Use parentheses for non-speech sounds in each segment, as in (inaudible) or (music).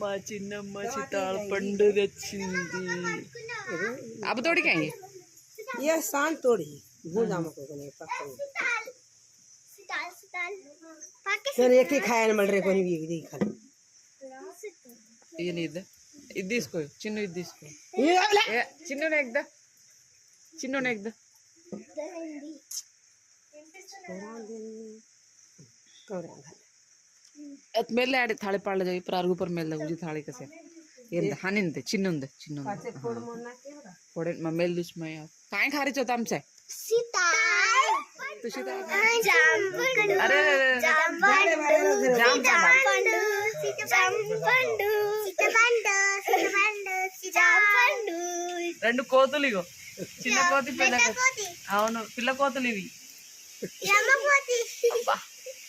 మా చిన్నమ్మ చితాళపండు తెచ్చింది అబ్బ తోడికాయి ఏ సాన్ తోడి నేను ఎక్కి ఖాయన మళ్ళీ కొని ఇది ఖాళీ ఇది ఇద్దా ఇది తీసుకో చిన్న ఇది తీసుకో చిన్న ఎగ్దా చిన్న ఎగ్దా కౌరా ಮೇಲೆ ಆಡಿ ತಾಳಿ ಪಾಳ್ದಾಗ ಇಬ್ಬರು ಅರ್ಗು ಪರ್ ಮೇಲೆ ಉಜಿ ತಾಳಿ ಕಸೆ ఏంది హనింది చిన్నుంది చిన్నుంది పొడి మా మేలు చూసి మా కాయ ఖారీ చూద్దాం అంశ రెండు కోతులు ఇగో చిన్న కోతి పిల్ల కోతి అవును పిల్ల కోతులు ఇవి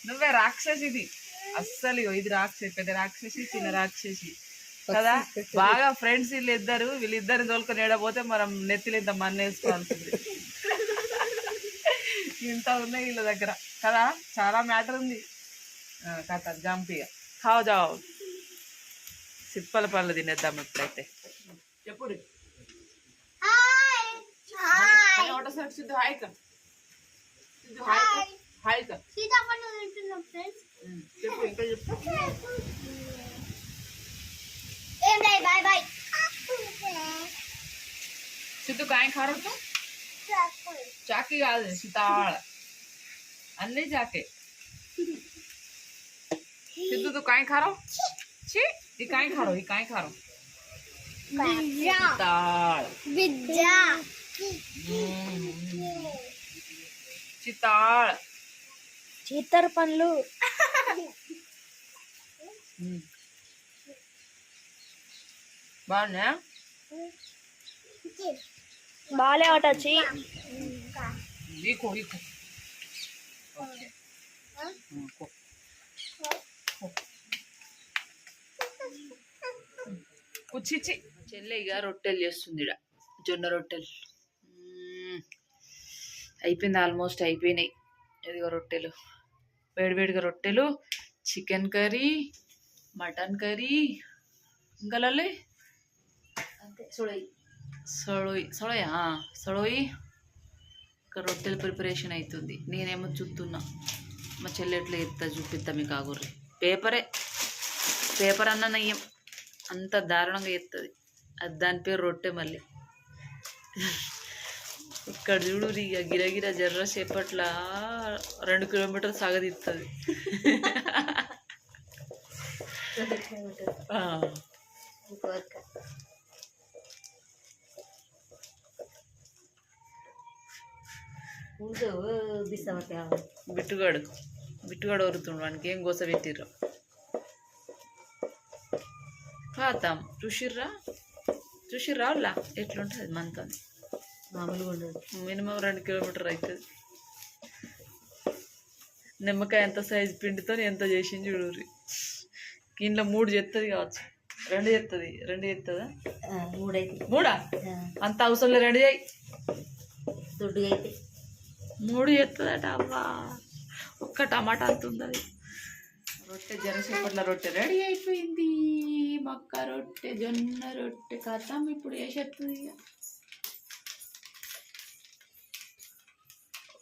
నువ్వే రాక్షసిది అస్సలు ఇది రాక్షసి పెద్ద రాక్షసి చిన్న రాక్షసి. కదా? బాగా ఫ్రెండ్స్ వీళ్ళిద్దరు వీళ్ళిద్దరిని తోలుకొని ఏడపోతే మనం నెత్తిలు ఇంత మన్న వేసుకోవాల్సింది. ఇంత ఉన్నాయి వీళ్ళ దగ్గర. కదా? చాలా మ్యాటర్ ఉంది. కథ జంపిగా ఖావ్ జావ్. సిప్పల పళ్ళు తినేద్దాం ఎప్పుడైతే ఎప్పుడు హాయ్ హాయ్ కా హాయ్ એમ ડાય બાય બાય સીધું કાંઈ ખરો તું ચાકી ગાલે સીતાવાળ અન્ને ચાકે સીધું તું કાંઈ ખારો છે એ કાંઈ ખારો એ કાંઈ ખારો સીતાળ બીજા સીતાળ ચીતર પનલું బాగున్నా బాలే వచ్చి. కుచ్చిచ్చి చెల్లె ఇక రొట్టెలు చేస్తుంది ఇడ జొన్న రొట్టెలు. అయిపోయింది ఆల్మోస్ట్ అయిపోయినాయి. ఇదిగో రొట్టెలు. వేడివేడిగా రొట్టెలు చికెన్ కర్రీ మటన్ కర్రీ ఇంకా లల్లి సొళయి సొళయా సొళయి ఇక్కడ రొట్టెల ప్రిపరేషన్ అవుతుంది నేనేమో చూస్తున్నా. మా చెల్లి ఎట్లా ఎత్తా చూపిస్తా మీకు ఆగుర్రి పేపరే. పేపర్ అన్న నయ్యం. అంత దారుణంగా ఎత్తది అది దాని పేరు రొట్టె మళ్ళీ. ఇక్కడ చూడు ఇక గిరగిర జర్ర సేపట్ల రెండు కిలోమీటర్ సాగదీస్తుంది. బిట్టుగాడు. బిట్టుగాడు వరుతుండు వానికి ఏం గోస పెట్టిర్రు? కాతాం చూసిర్రా? చూసిర్రా వాళ్ళ? ఎట్లుంటుంది మనతో మామూలుగా ఉండదు. మినిమం రెండు కిలోమీటర్ అవుతుంది నిమ్మకాయ ఎంత సైజు పిండితో ఎంత చేసింది చూడుర్రి. ఇంట్లో మూడు చేస్తుంది కావచ్చు. రెండు చేస్తుంది రెండు చేస్తుందా మూడైతే. మూడా? అంత అవసరం లేదు రెండు చేయి. దొడ్డుగా అయితే. మూడు చేస్తుందట అవ్వా ఒక్క టమాటా అంత ఉంది అది రొట్టె జనసేపట్ల రొట్టె రెడీ అయిపోయింది. మక్క రొట్టె జొన్న రొట్టె కథం ఇప్పుడు వేసేస్తుంది ఇక.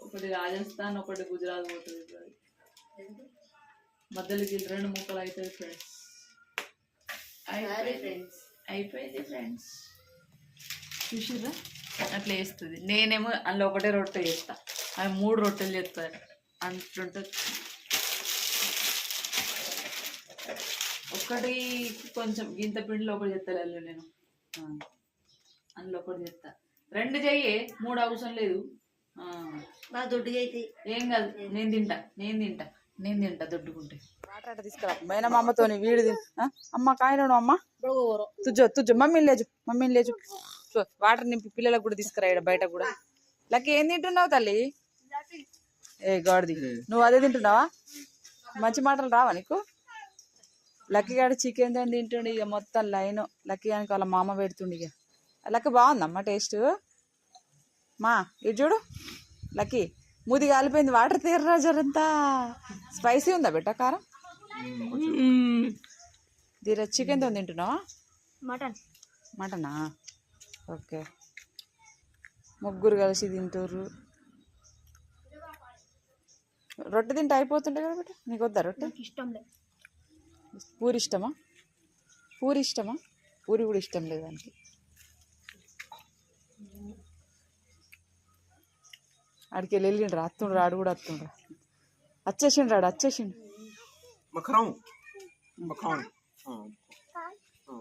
ఒకటి రాజస్థాన్ ఒకటి గుజరాత్ పోతుంది ఇప్పుడు. మధ్యలో రెండు ముక్కలు అవుతుంది ఫ్రెండ్స్ అయిపోయింది. అయిపోయింది ఫ్రెండ్స్ చూసిర్రా? అట్లా వేస్తుంది నేనేమో అందులో ఒకటే రొట్టె చేస్తా. అవి మూడు రొట్టెలు చేస్తాను అంటుంటుంది ఒకటి కొంచెం గింత పిండిలో ఒకటి చేస్తాను నేను. అందులో ఒకటి చేస్తా. రెండు చెయ్యి మూడు అవసరం లేదు. ఆ, బాగా దొడ్డుగా అయితే. ఏం కాదు నేను తింటా నేను తింటా. నేను తింటా దొడ్డుకుంటే. వాటర్ అట్ట తీసుకురా. వీడి తిన్? అమ్మ కాయను అమ్మ? తుజ్జో తుజ్జో మమ్మీని లేచు మమ్మీని లేచు. చూ, వాటర్ నింపి పిల్లలకు కూడా తీసుకురా బయట కూడా. లకి ఏం తింటున్నావు తల్లి? ఏ గాడిది. నువ్వు అదే తింటున్నావా? మంచి మాటలు రావా నీకు? లక్కీ గాడు చికెన్ తిని తింటుండు ఇక మొత్తం లైన్. లక్కీ గానికి వాళ్ళ మామ పెడుతుండు ఇక లక్కీ బాగుందమ్మా టేస్ట్? మా ఇటు చూడు. లక్కీ మూది కాలిపోయింది. వాటర్ తీర్రా జరంతా స్పైసీ ఉందా బిడ్డ కారం? దీని చికెన్తో తింటున్నావా? మటన్. మటనా? ఓకే. ముగ్గురు కలిసి తింటారు రొట్టె తింటే అయిపోతుండే కదా బిడ్డ? నీకు వద్దా రొట్టె? ఇష్టం లేదు పూరి ఇష్టమా? పూరి ఇష్టమా? పూరి కూడా ఇష్టం లేదు దానికి. ఆడికి వెళ్ళి వెళ్ళిండ్రు అత్తుండ్రు ఆడు కూడా అత్తుండ్రు వచ్చేసిండ్రు ఆడు వచ్చేసిండు. Macron. Oh. Oh.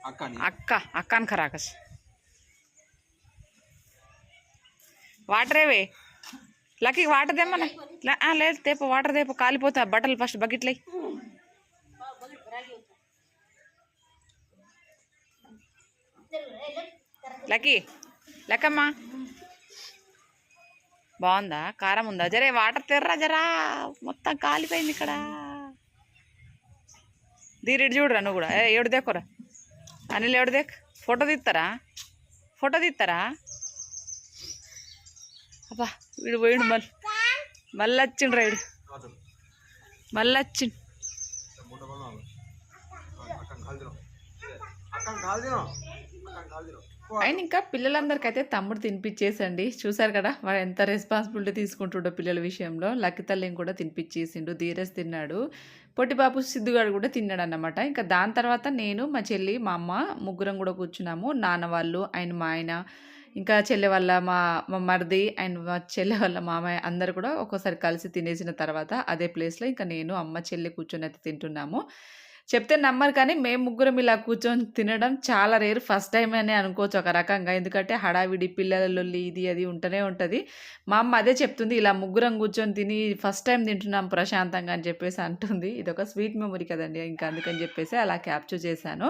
అక్కని అక్క అక్క అని ఖరాకస్ వాటర్ ఏవే లక్కీ వాటర్ ఆ, లేదు తేపు వాటర్ తేపు కాలిపోతా బట్టలు ఫస్ట్ బకెట్లై లక్కీ లెక్కమ్మా. బాగుందా? కారం ఉందా? జరే వాటర్ తెర్రా జరా. మొత్తం కాలిపోయింది ఇక్కడ. దీరిడు చూడరా నువ్వు కూడా. ఏ ఏడు దేకోరా అనిల్ ఏడు దేక్? ఫోటో తీస్తారా ఫోటో తీస్తారా అబ్బా వీడు పోయిండు మళ్ళీ. మళ్ళీ వచ్చిండు రైడు మళ్ళీ వచ్చిండు. అక్కడ కాల్ అక్కడ కాల్ ఆయన ఇంకా పిల్లలందరికైతే తమ్ముడు తినిపించేసండి చూసారు కదా వాడు ఎంత రెస్పాన్సిబిలిటీ తీసుకుంటుండో పిల్లల విషయంలో. లక్కి తల్లిని కూడా తినిపించేసిండు ధీరస్ తిన్నాడు. పొట్టిబాబు సిద్ధుగాడు కూడా తిన్నాడు అన్నమాట ఇంకా దాని తర్వాత నేను మా చెల్లి మా అమ్మ ముగ్గురం కూడా కూర్చున్నాము. నాన్న వాళ్ళు ఆయన మా ఆయన ఇంకా చెల్లె వాళ్ళ మా మా మరిది అండ్ మా చెల్లె వాళ్ళ మామయ్య అందరు కూడా ఒక్కోసారి కలిసి తినేసిన తర్వాత అదే ప్లేస్లో ఇంకా నేను అమ్మ చెల్లి కూర్చొని అయితే తింటున్నాము. చెప్తే నమ్మరు కానీ మేము ముగ్గురం ఇలా కూర్చొని తినడం చాలా రేరు ఫస్ట్ టైం అని అనుకోవచ్చు ఒక రకంగా ఎందుకంటే హడావిడి పిల్లల లొల్లి ఇది అది ఉంటూనే ఉంటుంది మా అమ్మ అదే చెప్తుంది ఇలా ముగ్గురం కూర్చొని తిని ఫస్ట్ టైం తింటున్నాం ప్రశాంతంగా అని చెప్పేసి అంటుంది ఇది ఒక స్వీట్ మెమొరీ కదండి ఇంకా అందుకని చెప్పేసి అలా క్యాప్చర్ చేశాను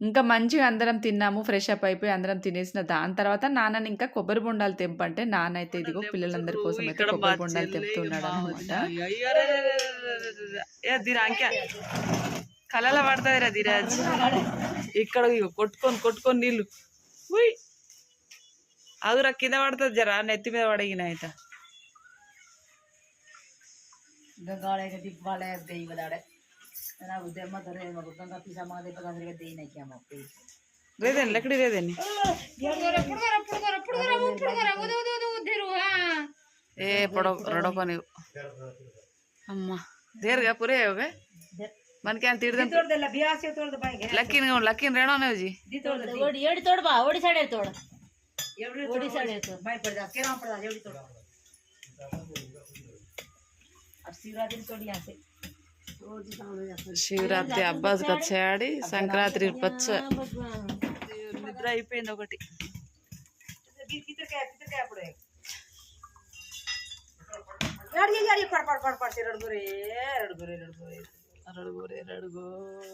ఇంకా మంచిగా అందరం తిన్నాము ఫ్రెష్ అప్ అయిపోయి అందరం తినేసిన దాని తర్వాత నాన్నని ఇంకా కొబ్బరి బొండాలు తెంపంటే నాన్న అయితే ఇదిగో పిల్లలందరి కోసం అయితే కొబ్బరి బొండాలు తెంపుతున్నాడు అనమాట ಕಲಲಾ ವಾಡ್ತಾ ಧೀರಾಜ್. ಈ ಕಡೆ ಕೊಟ್ಟು ಕೊಟ್ಟು ನೀರು ನಿಲ್ಲು. ಹುಯ್. ಅಕ್ಕೇನ ಅಕ್ಕಿಂದ ಮಾಡ್ತಾ ಜರ ನೆತ್ತಿ ಮೇಲೆ ವಾಡಗಿನ ಆಯ್ತಾ? ಲಕ್ಕಡಿ ಏ ಬಡೋ ರಡೋಕ ನೀ ಅಮ್ಮ. ದೇರ್ ಪುರೇ ಓಬೇ అవే మనకి ಅಂತ ಹಿಡ್ದ ತೋಟದಲ್ಲ ಬಿಯಾಸಿ ತೋಟದ ಬಾಯಿಗೆ ಲಕ್ಕಿನ ಲಕ್ಕಿನ ರೇಣೋ ನವ್ಜಿ ದಿ ತೋಟದ ఓడి ఏడు తోడు బా ఓడి సైడ్ తోడు ಎವಡಿ ఓడి సైడ్ తోడు ಬಾಯಿ ಪಡೆದ ಕೇರಾ ಪಡೆದ ಎವಡಿ ತೋಟ अब शिवरात्रि तोड़ी यहाँ से శివరాత్రి అబ్బాస్ వచ్చాడి సంక్రాంతి పచ్చ నిద్ర అయిపోయింది ఒకటి किधर क्या किधर क्या पड़े रड़गो रे रड़गो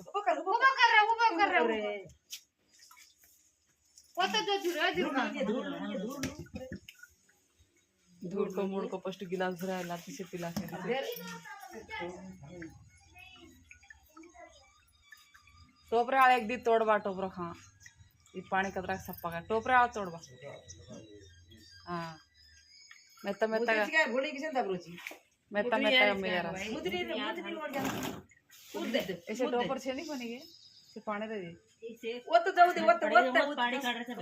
उभो कर रे उभो कर रे कोत जो धुरा धुरा धूल को मूड को गिलास भरा लाती से पिला के टोपरे एक दी तोडवा टोपरो खा ಈ ಪಾಣಿ ಕದ್ರಾಗ ಸಪ್ಪಾಗ ಟೋಪ್ರೆ तो ತೋಡ್ಬ मैं ಮೆತ್ತ मेरा रोची మెత్త మెత్తగా మేయరా मुद्री मुद्री ओढ़ जा कूद दे ऐसे टोपर छे नहीं बनेगे से पानी दे दी वो तो जाऊ दे वो तो वो तो పాడి కాడరే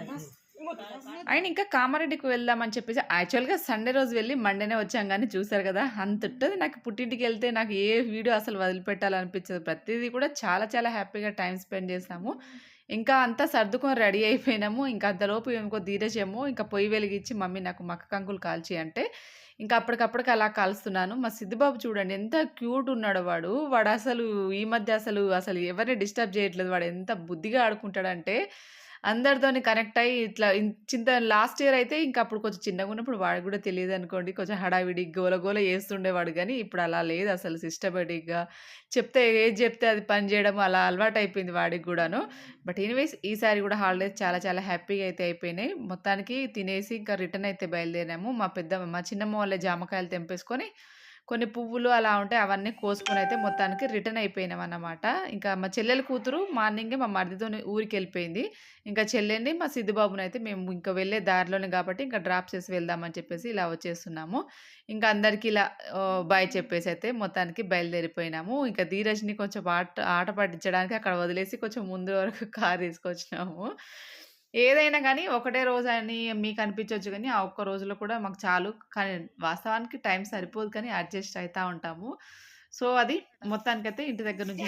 ఆయన ఇంకా కామారెడ్డికి వెళ్దామని చెప్పేసి యాక్చువల్గా సండే రోజు వెళ్ళి మండేనే వచ్చాం కానీ చూసారు కదా అంత ఉంటుంది నాకు పుట్టింటికి వెళ్తే నాకు ఏ వీడియో అసలు వదిలిపెట్టాలనిపించదు ప్రతిదీ కూడా చాలా చాలా హ్యాపీగా టైం స్పెండ్ చేసాము ఇంకా అంతా సర్దుకొని రెడీ అయిపోయినాము ఇంకా అంతలోపు ఇంకో ధీరజేమో ఇంకా పొయ్యి వెలిగించి మమ్మీ నాకు మక్క కంకులు కాల్చి అంటే ఇంకా అప్పటికప్పటికి అలా కాలుస్తున్నాను. మా సిద్ధిబాబు చూడండి ఎంత క్యూట్ ఉన్నాడు వాడు. వాడు అసలు ఈ మధ్య అసలు అసలు ఎవరిని డిస్టర్బ్ చేయట్లేదు. వాడు ఎంత బుద్ధిగా ఆడుకుంటాడంటే అందరితోని కనెక్ట్ అయ్యి ఇట్లా చింత లాస్ట్ ఇయర్ అయితే ఇంకా అప్పుడు కొంచెం చిన్నగా ఉన్నప్పుడు వాడికి కూడా తెలియదు అనుకోండి. కొంచెం హడావిడి గోల గోల చేస్తుండేవాడు కానీ ఇప్పుడు అలా లేదు అసలు సిస్టమేటిక్గా. చెప్తే ఏది చెప్తే అది పని చేయడం అలా అలవాటు అయిపోయింది వాడికి కూడాను. బట్ ఎనీవేస్ ఈసారి కూడా హాలిడేస్ చాలా చాలా హ్యాపీగా అయితే అయిపోయినాయి. మొత్తానికి తినేసి ఇంకా రిటర్న్ అయితే బయలుదేరాము. మా పెద్ద మా చిన్నమ్మ వాళ్ళ జామకాయలు తెంపేసుకొని కొన్ని పువ్వులు అలా ఉంటాయి అవన్నీ కోసుకొని అయితే మొత్తానికి రిటర్న్ అయిపోయినాం అన్నమాట ఇంకా మా చెల్లెల కూతురు మార్నింగే మా మరిదితో ఊరికి వెళ్ళిపోయింది ఇంకా చెల్లెని మా సిద్ధుబాబుని అయితే మేము ఇంకా వెళ్ళే దారిలోనే కాబట్టి ఇంకా డ్రాప్ చేసి వెళ్దామని చెప్పేసి ఇలా వచ్చేస్తున్నాము. ఇంకా అందరికీ ఇలా బాయ్ చెప్పేసి అయితే మొత్తానికి బయలుదేరిపోయినాము. ఇంకా ధీరజ్ని కొంచెం ఆట ఆట పట్టించడానికి అక్కడ వదిలేసి కొంచెం ముందు వరకు కార్ తీసుకొచ్చినాము ఏదైనా కానీ ఒకటే రోజు అని మీకు అనిపించవచ్చు కానీ ఆ ఒక్క రోజులో కూడా మాకు చాలు. కానీ వాస్తవానికి టైం సరిపోదు కానీ అడ్జస్ట్ అవుతా ఉంటాము. సో అది మొత్తానికైతే ఇంటి దగ్గర నుంచి.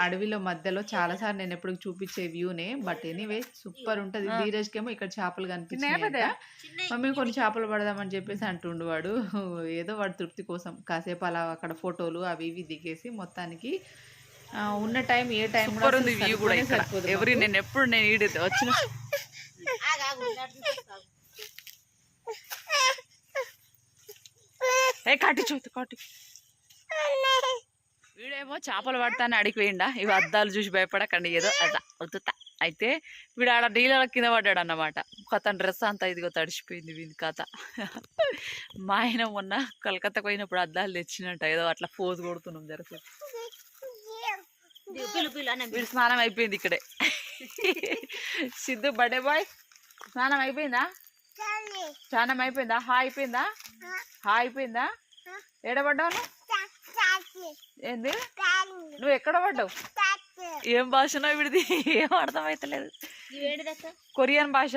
అడవిలో మధ్యలో చాలా సార్లు నేను ఎప్పుడు చూపించే వ్యూనే. బట్ ఎనీవే సూపర్ ఉంటది. ధీరజ్ కేమో ఇక్కడ చేపలు కనిపించినాయి పెద్దయ్య? మమ్మీ కొన్ని చేపలు పడదామని చెప్పేసి అంటుండు వాడు. ఏదో వాడు తృప్తి కోసం కాసేపు అలా అక్కడ ఫోటోలు అవి ఇవి దిగేసి మొత్తానికి ఉన్న టైం ఏ టైం సూపర్ ఉంది వ్యూ కూడా ఇక్కడ. ఎవరి నేను ఎప్పుడు నేను ఈడ వచ్చిన? ఏ కాటి చూతు కాటి. వీడేమో చేపలు పడతాను అడిగిపోయిండా. ఇవి అద్దాలు చూసి భయపడకండి ఏదో వద్దుతా అయితే వీడు ఆడ నీళ్ళ కింద పడ్డాడు అన్నమాట కథ డ్రెస్ అంతా ఇదిగో తడిసిపోయింది వీని కథ. మా ఆయన మొన్న కలకత్తాకు పోయినప్పుడు అద్దాలు తెచ్చినట్ట ఏదో అట్లా పోజు కొడుతున్నాం అన్న వీడు స్నానం అయిపోయింది ఇక్కడే. Siddhu birthday boy. స్నానం అయిపోయిందా? స్నానం అయిపోయిందా? హా అయిపోయిందా? హా అయిపోయిందా? ఏడబడ్డావు నువ్వు? ఏంది? నువ్వు ఎక్కడ పడ్డావు? ఏం భాషనో విడిది? ఏం అర్థమైతలేదు. కొరియన్ భాష.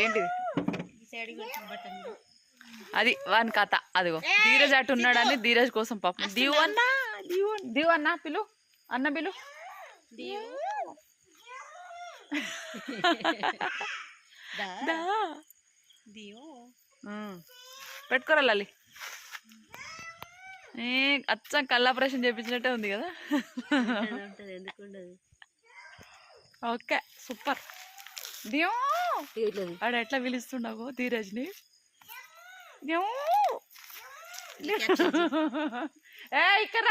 ఏంటిది? బట్టలు అది వాని కథ అదిగో. ధీరజ్ అటు ఉన్నాడని ధీరజ్ కోసం పాపం. దీవు దీవు దీవు అన్నా పిలు అన్న పిలు. పెట్టుకోరా లలి. ఏ అచ్చం కళ్ళ ఆపరేషన్ చేయించినట్టే ఉంది కదా. Okay super. దియో! ఆడ ఎట్లా పిలుస్తుండవు ధీరజ్ని. దియో! (laughs) ఏ ఇక్కడ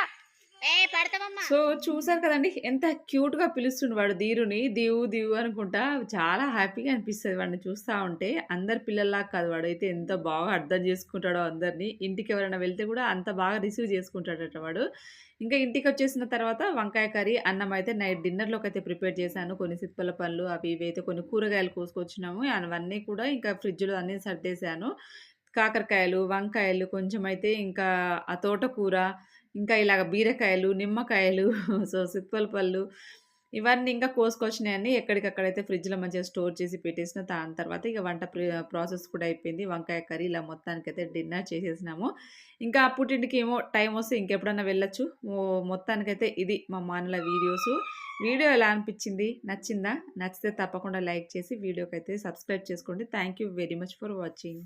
సో చూసారు కదండి ఎంత క్యూట్గా పిలుస్తుండు వాడు ధీరుని దీవు దీవు అనుకుంటా. చాలా హ్యాపీగా అనిపిస్తుంది వాడిని చూస్తూ ఉంటే. అందరి పిల్లల్లా కాదు వాడు అయితే ఎంత బాగా అర్థం చేసుకుంటాడో అందరినీ. ఇంటికి ఎవరైనా వెళ్తే కూడా అంత బాగా రిసీవ్ చేసుకుంటాడట వాడు. ఇంకా ఇంటికి వచ్చేసిన తర్వాత వంకాయ కర్రీ అన్నం అయితే నైట్ డిన్నర్లోకి అయితే ప్రిపేర్ చేశాను. కొన్ని సిప్పల పళ్ళు అవి ఇవి అయితే కొన్ని కూరగాయలు కోసుకొచ్చినాము. అవన్నీ కూడా ఇంకా ఫ్రిడ్జ్లో అన్నీ సర్దేశాను. కాకరకాయలు వంకాయలు కొంచెం అయితే ఇంకా ఆ తోటకూర ఇంకా ఇలాగ బీరకాయలు నిమ్మకాయలు (laughs) సో సిప్పల పళ్ళు ఇవన్నీ ఇంకా కోసుకొచ్చినాయని ఎక్కడికక్కడైతే ఫ్రిడ్జ్లో మంచిగా స్టోర్ చేసి పెట్టేసిన దాని తర్వాత ఇక వంట ప్రాసెస్ కూడా అయిపోయింది. వంకాయ కర్రీ ఇలా మొత్తానికి అయితే డిన్నర్ చేసేసినాము. ఇంకా పుట్టింటికి ఏమో టైం వస్తే ఇంకెప్పుడన్నా వెళ్ళొచ్చు. మొత్తానికైతే ఇది మా మానుల వీడియోస్. వీడియో ఎలా అనిపించింది? నచ్చిందా? నచ్చితే తప్పకుండా లైక్ చేసి వీడియోకి అయితే సబ్స్క్రైబ్ చేసుకోండి. Thank you very much for watching.